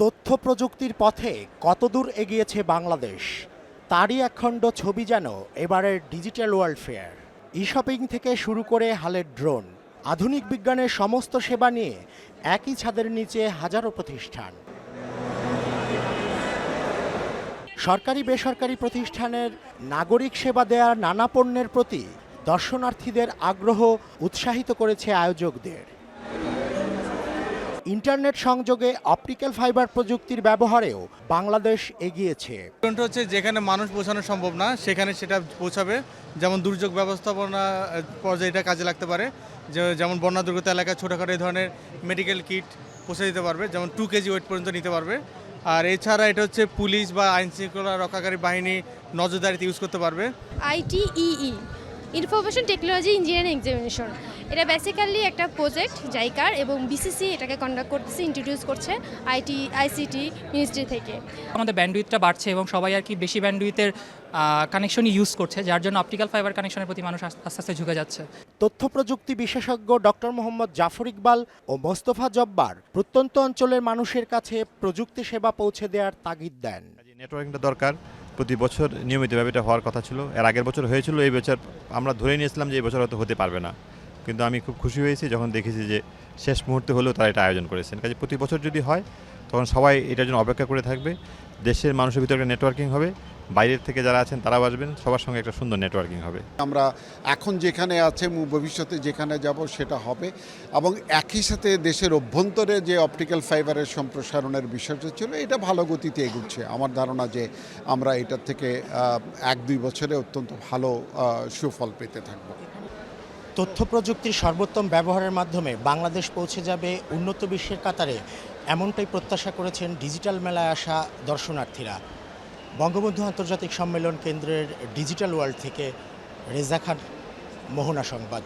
তথ্য প্রযুক্তির পথে কতদূর এগিয়েছে বাংলাদেশ, তারই একখণ্ড ছবি যেন এবারের digital world fair e shopping থেকে শুরু করে হালের ড্রোন, আধুনিক বিজ্ঞানের সমস্ত সেবা নিয়ে একই ছাদের নিচে হাজারো প্রতিষ্ঠান। সরকারি বেসরকারি প্রতিষ্ঠানের নাগরিক সেবা দেওয়ার নানা পণ্যের প্রতি দর্শনার্থীদের আগ্রহ উৎসাহিত করেছে আয়োজকদের। ইন্টারনেট সংযোগে অপটিক্যাল ফাইবার প্রযুক্তির ব্যবহারেও বাংলাদেশ এগিয়েছে। হচ্ছে যেখানে মানুষ পৌঁছানো সম্ভব না সেখানে সেটা পৌঁছাবে। যেমন দুর্যোগ ব্যবস্থাপনা পর্যায়ে এটা কাজে লাগতে পারে। যে- যেমন বন্যা দুর্গত এলাকায় ছোটোখাটো এই ধরনের মেডিকেল কিট পৌঁছে দিতে পারবে যেমন টু কেজি ওয়েট পর্যন্ত নিতে পারবে। আর এছাড়া এটা হচ্ছে পুলিশ বা আইন শৃঙ্খলা রক্ষাকারী বাহিনী নজরদারিতে ইউজ করতে পারবে। ITEE information technology engineering examination এটা বেসিক্যালি একটা প্রজেক্ট জাইকার এবং বিসিসি এটাকে কন্ডাক্ট করতেছে ইন্ট্রোডিউস করছে আইটি আইসিটি মিনিস্ট্রি থেকে। আমাদের ব্যান্ডউইথটা বাড়ছে এবং সবাই আর কি বেশি ব্যান্ডউইথের কানেকশনই ইউজ করছে যার জন্য অপটিক্যাল ফাইবার কানেকশনের প্রতি মানুষ আস্তে আস্তে ঝুঁকে যাচ্ছে। তথ্য প্রযুক্তি বিশেষজ্ঞ ডক্টর মোহাম্মদ জাফর ইকবাল ও মোস্তফা জব্বার প্রত্যন্ত অঞ্চলের মানুষের কাছে প্রযুক্তি সেবা পৌঁছে দেওয়ার তাগিদ দেন। নেটওয়ার্কিংটা দরকার প্রতি বছর নিয়মিতভাবে এটা হওয়ার কথা ছিল। এর আগের বছর হয়েছিল এই বছর আমরা ধরে নিয়েছিলাম যে এই বছর হয়তো হতে পারবে না। কিন্তু আমি খুব খুশি হয়েছি যখন দেখেছি যে শেষ মুহূর্তে হলেও তারা এটা আয়োজন করেছেন। কাজে প্রতি বছর যদি হয়, তখন সবাই এটার জন্য অপেক্ষা করে থাকবে। দেশের মানুষের ভিতরে একটা নেটওয়ার্কিং হবে। বাইরের থেকে যারা আছেন, তারাও আসবেন। সবার সঙ্গে একটা সুন্দর নেটওয়ার্কিং হবে। আমরা এখন যেখানে আছে ভবিষ্যতে যেখানে যাব, সেটা হবে। এবং একই সাথে দেশের অভ্যন্তরে যে অপটিক্যাল ফাইবারের সম্প্রসারণের বিষয়টা ছিল, এটা ভালো গতিতে এগুচ্ছে। আমার ধারণা যে আমরা এটার থেকে এক দুই বছরে অত্যন্ত ভালো সুফল পেতে থাকব। তথ্য প্রযুক্তির সর্বোত্তম ব্যবহারের মাধ্যমে বাংলাদেশ পৌঁছে যাবে উন্নত বিশ্বের কাতারে, এমনটাই প্রত্যাশা করেছেন ডিজিটাল মেলায় আসা দর্শনার্থীরা। বঙ্গবন্ধু আন্তর্জাতিক সম্মেলন কেন্দ্রের ডিজিটাল ওয়ার্ল্ড থেকে রেজা খান, মোহনা সংবাদ।